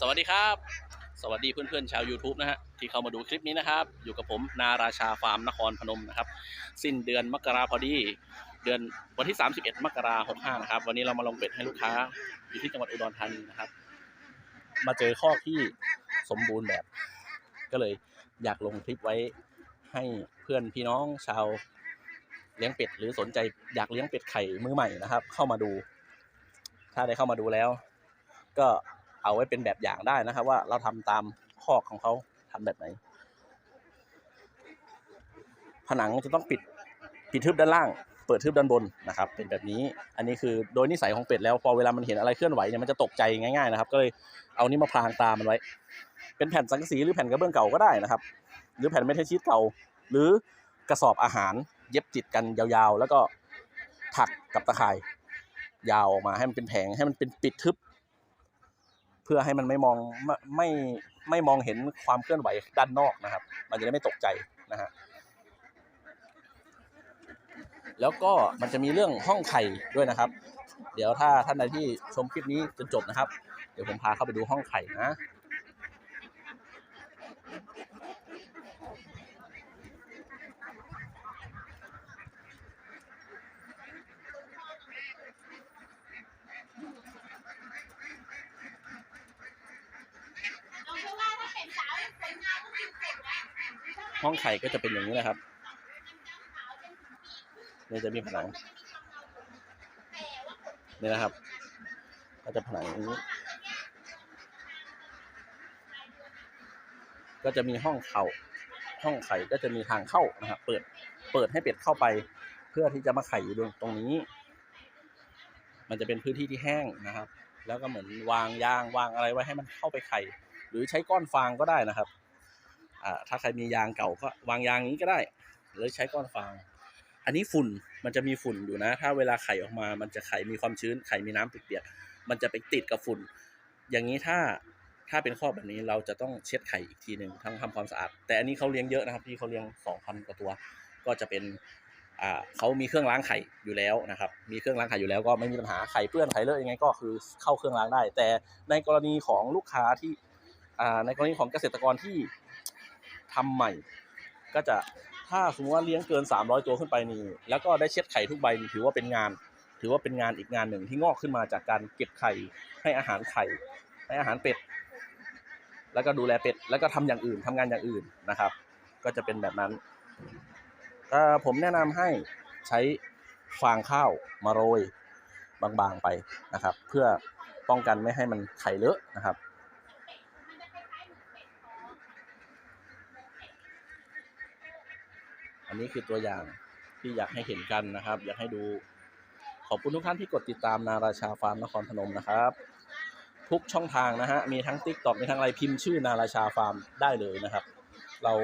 สวัสดีครับ สวัสดีเพื่อนๆชาว YouTube นะฮะที่เข้ามาดูคลิปนี้นะครับ อยู่กับผมนาราชาฟาร์มนครพนมนะครับ สิ้นเดือนมกราพอดี เดือนวันที่ 31 มกราคม65นะครับ วันนี้เรามาลงเป็ดให้ลูกค้าอยู่ที่จังหวัดอุดรธานีนะครับ มาเจอข้อที่สมบูรณ์แบบ ก็เลยอยากลงคลิปไว้ให้เพื่อนพี่น้องชาวเลี้ยงเป็ดหรือสนใจอยากเลี้ยงเป็ดไข่มือใหม่นะครับ เข้ามาดู ถ้าได้เข้ามาดูแล้ว ก็ เอาไว้เป็นแบบอย่างได้นะครับ ว่าเราทำตามข้อของเขาทำแบบไหน ผนังจะต้องปิดปิดทึบด้านล่าง เปิดทึบด้านบนนะครับ เป็นแบบนี้อันนี้คือโดยนิสัยของเป็ดแล้วพอเวลามันเห็นอะไรเคลื่อนไหวเนี่ยมันจะตกใจง่ายๆนะครับ ก็เลยเอานี้มาพรางตามันไว้ เป็นแผ่นสังกะสีหรือแผ่นกระเบื้องเก่าก็ได้นะครับ หรือแผ่นเมทัลชีตเก่า หรือกระสอบอาหารเย็บติดกันยาวๆ แล้วก็ถักกับตะข่ายยาวออกมาให้มันเป็นแผงให้มันเป็นปิดทึบ เพื่อให้มันไม่มองไม่ไม่มองเห็นความเคลื่อนไหวด้านนอกนะครับ มันจะได้ไม่ตกใจนะฮะแล้วก็มันจะมีเรื่องห้องไข่ด้วยนะครับ เดี๋ยวถ้าท่านใดที่ชมคลิปนี้จนจบนะครับ เดี๋ยวผมพาเข้าไปดูห้องไข่นะ เอาเพราะว่าถ้าเป็นสาวสวยงามก็คือเสร็จแล้ว ห้องไข่ก็จะเป็นอย่างนี้นะครับนี่จะมีผนังนี่นะครับ ก็จะผนังอย่างนี้ ก็จะมีห้องเขาห้องไข่ก็จะมีทางเข้านะครับเปิดเปิดให้เป็ดเข้าไป เพื่อที่จะมาไข่อยู่ตรงนี้ มันจะเป็นพื้นที่ที่แห้งนะครับ แล้วก็เหมือนวางยางวางอะไรไว้ให้มันเข้าไปไข่ หรือใช้ก้อนฟางก็ได้นะครับ ถ้าใครมียางเก่าก็วางยางนี้ก็ได้ หรือใช้ก้อนฟาง อันนี้ฝุ่นมันจะมีฝุ่นอยู่นะ ถ้าเวลาไข่ออกมามันจะไข่มีความชื้นไข่มีน้ำเปียกๆมันจะไปติดกับฝุ่น อย่างนี้ถ้าถ้าเป็นข้อแบบนี้เราจะต้องเช็ดไข่อีกทีหนึ่งทั้งทำความสะอาด แต่อันนี้เขาเลี้ยงเยอะนะครับพี่เขาเลี้ยงสองพันกว่าตัว ก็จะเป็นเขามีเครื่องล้างไข่อยู่แล้วนะครับ มีเครื่องล้างไข่อยู่แล้วก็ไม่มีปัญหาไข่เปื้อนไข่เลอะยังไงก็คือเข้าเครื่องล้างได้ แต่ในกรณีของลูกค้าที่ในกรณีของเกษตรกรที่ ทำใหม่ ก็จะถ้าสมมติว่าเลี้ยงเกิน 300 ตัวขึ้นไปนี่แล้วก็ได้เช็ดไข่ทุกใบนี่ถือว่าเป็นงาน ถือว่าเป็นงานอีกงานหนึ่งที่งอกขึ้นมาจากการเก็บไข่ให้อาหารไข่ ให้อาหารเป็ด แล้วก็ดูแลเป็ด แล้วก็ทำอย่างอื่นทำงานอย่างอื่นนะครับ ก็จะเป็นแบบนั้นเอ่อผมแนะนำให้ใช้ฟางข้าวมาโรยบางๆไปนะครับ เพื่อป้องกันไม่ให้มันไข่เลอะนะครับ นนี้คือตัวอย่างที่อยากให้เห็นกันนะครับ อยากให้ดูขอบคุณทุกท่านที่กดติดตามนาราชาฟาร์มนครพนมนะครับ ทุกช่องทางนะฮะมีทั้ง t ิ k t o k มีทั้งอะไรพิมพ์ชื่อนาราชาฟาร์มได้เลยนะครับ เรา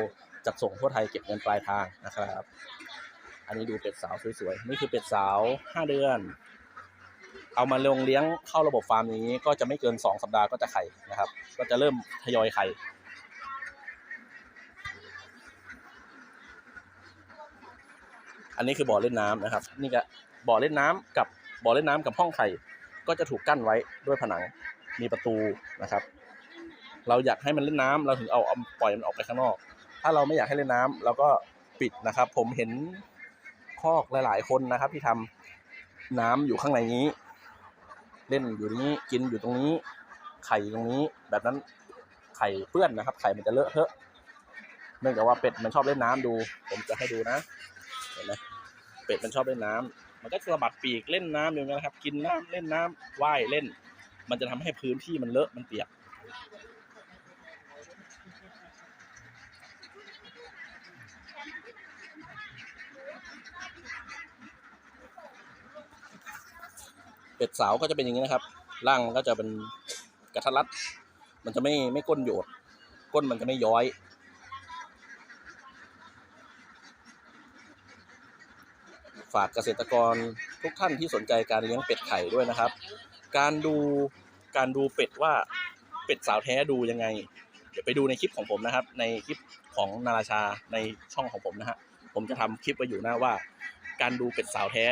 จัดส่งทั่วไทยเก็บเงินปลายทางนะครับ อันนี้ดูเป็ดสาวสวยๆนี่คือเป็ดสาว5เดือน เอามาลงเลี้ยงเข้าระบบฟาร์มนี้ก็จะไม่เกิน 2 สัปดาห์ก็จะไข่นะครับ ก็จะเริ่มทยอยไข่ อันนี้คือบ่อเล่นน้ำนะครับ นี่ก็บ่อเล่นน้ำกับบ่อเล่นน้ำกับห้องไข่ก็จะถูกกั้นไว้ด้วยผนังมีประตูนะครับ เราอยากให้มันเล่นน้ำเราถึงเอาเอาปล่อยมันออกไปข้างนอก ถ้าเราไม่อยากให้เล่นน้ำเราก็ปิดนะครับ ผมเห็นคอกหลาย ๆ คนนะครับ ที่ทำน้ำอยู่ข้างในนี้ เล่นอยู่นี้กินอยู่ตรงนี้ ไข่ตรงนี้ แบบนั้นไข่เปื้อนนะครับ ไข่มันจะเลอะเทอะเนื่องจากว่าเป็ดมันชอบเล่นน้ำดู ผมจะให้ดูนะเห็นไหม เป็ดมันชอบเล่นน้ำมันก็สะบัดปีกเล่นน้ำอยู่างนี้นะครับ กินน้ำเล่นน้ำว่ายเล่น มันจะทำให้พื้นที่มันเลอะมันเปียกเป็ดสาวก็จะเป็นอย่างนี้นะครับ ร่างมันก็จะเป็นกระทัดรัด มันจะไม่ไม่ก้นโยด ก้นมันจะไม่ย้อย ฝากเกษตรกรทุกท่านที่สนใจการเลี้ยงเป็ดไข่ด้วยนะครับ การดูการดูเป็ดว่าเป็ดสาวแท้ดูยังไง เดี๋ยวไปดูในคลิปของผมนะครับ ในคลิปของนาราชาในช่องของผมนะฮะผมจะทำคลิปไว้อยู่นะว่า การดูเป็ดสาวแท้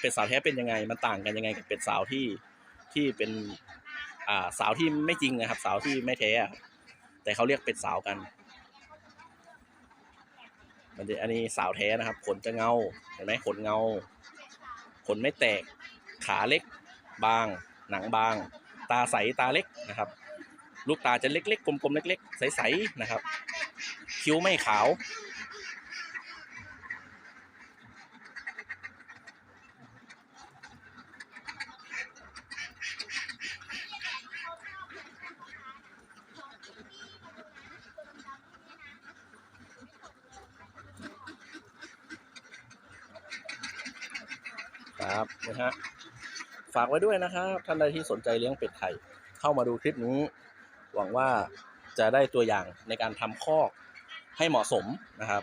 เป็ดสาวแท้เป็นยังไง มันต่างกันยังไงกับเป็ดสาวที่ที่เป็นอ่าสาวที่ไม่จริงนะครับ สาวที่ไม่แท้แต่เขาเรียกเป็ดสาวกัน มันจะอันนี้สาวแท้นะครับ ขนจะเงา เห็นไหมขนเงา ขนไม่แตก ขาเล็ก บาง หนังบาง ตาใสตาเล็กนะครับ ลูกตาจะเล็กๆกลมๆเล็ก ๆ ใสๆนะครับ คิ้วไม่ขาว ครับนะฮะฝากไว้ด้วยนะครับท่านใดที่สนใจเลี้ยงเป็ดไข่เข้ามาดูคลิปนี้ หวังว่าจะได้ตัวอย่างในการทำคอกให้เหมาะสมนะครับ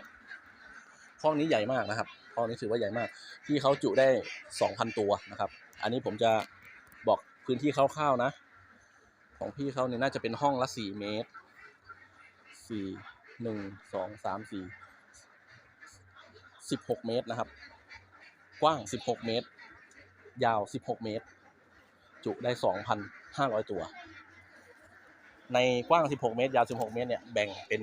คอกนี้ใหญ่มากนะครับคอกนี้ถือว่าใหญ่มาก ที่เขาจุได้สองพันตัวนะครับ อันนี้ผมจะบอกพื้นที่คร่าวๆนะ ของพี่เขาเนี่ยน่าจะเป็นห้องละสี่เมตรสี่หนึ่งสองสามสี่สิบหกเมตรนะครับ กว้าง 16 เมตร ยาว 16 เมตร จุได้ 2,500 ตัว ในกว้าง 16 เมตร ยาว 16 เมตรเนี่ยแบ่งเป็น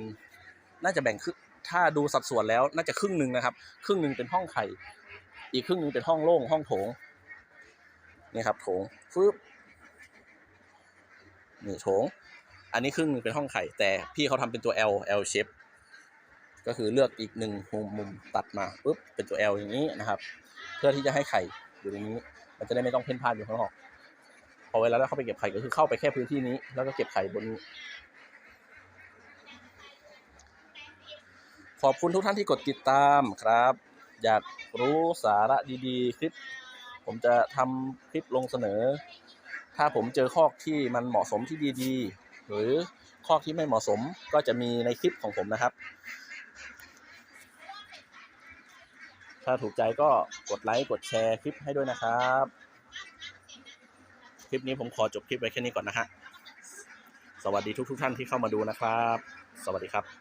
น่าจะแบ่งครึ่งถ้าดูสัดส่วนแล้วน่าจะครึ่งหนึ่งนะครับ ครึ่งหนึ่งเป็นห้องไข่ อีกครึ่งหนึ่งเป็นห้องโล่งห้องโถงนี่ครับโถงฟึบนี่โถง อันนี้ครึ่งหนึงเป็นห้องไข่ แต่พี่เขาทำเป็นตัว L L shape ก็คือเลือกอีกหนึ่งมุมมุมตัดมาปุ๊บเป็นตัว L อย่างนี้นะครับ เพื่อที่จะให้ไข่อยู่ในนี้ มันจะได้ไม่ต้องเพ่นพ่านอยู่ข้างนอกพอเวลาเราเข้าไปเก็บไข่ก็คือเข้าไปแค่พื้นที่นี้ แล้วก็เก็บไข่บนนี้ ขอบคุณทุกท่านที่กดติดตามครับ อยากรู้สาระดีๆ คลิป ผมจะทำคลิปลงเสนอ ถ้าผมเจอคอที่มันเหมาะสมที่ดีๆ หรือคอที่ไม่เหมาะสมก็จะมีในคลิปของผมนะครับ ถ้าถูกใจก็กดไลค์กดแชร์คลิปให้ด้วยนะครับ คลิปนี้ผมขอจบคลิปไว้แค่นี้ก่อนนะฮะ สวัสดีทุกๆท่านที่เข้ามาดูนะครับ สวัสดีครับ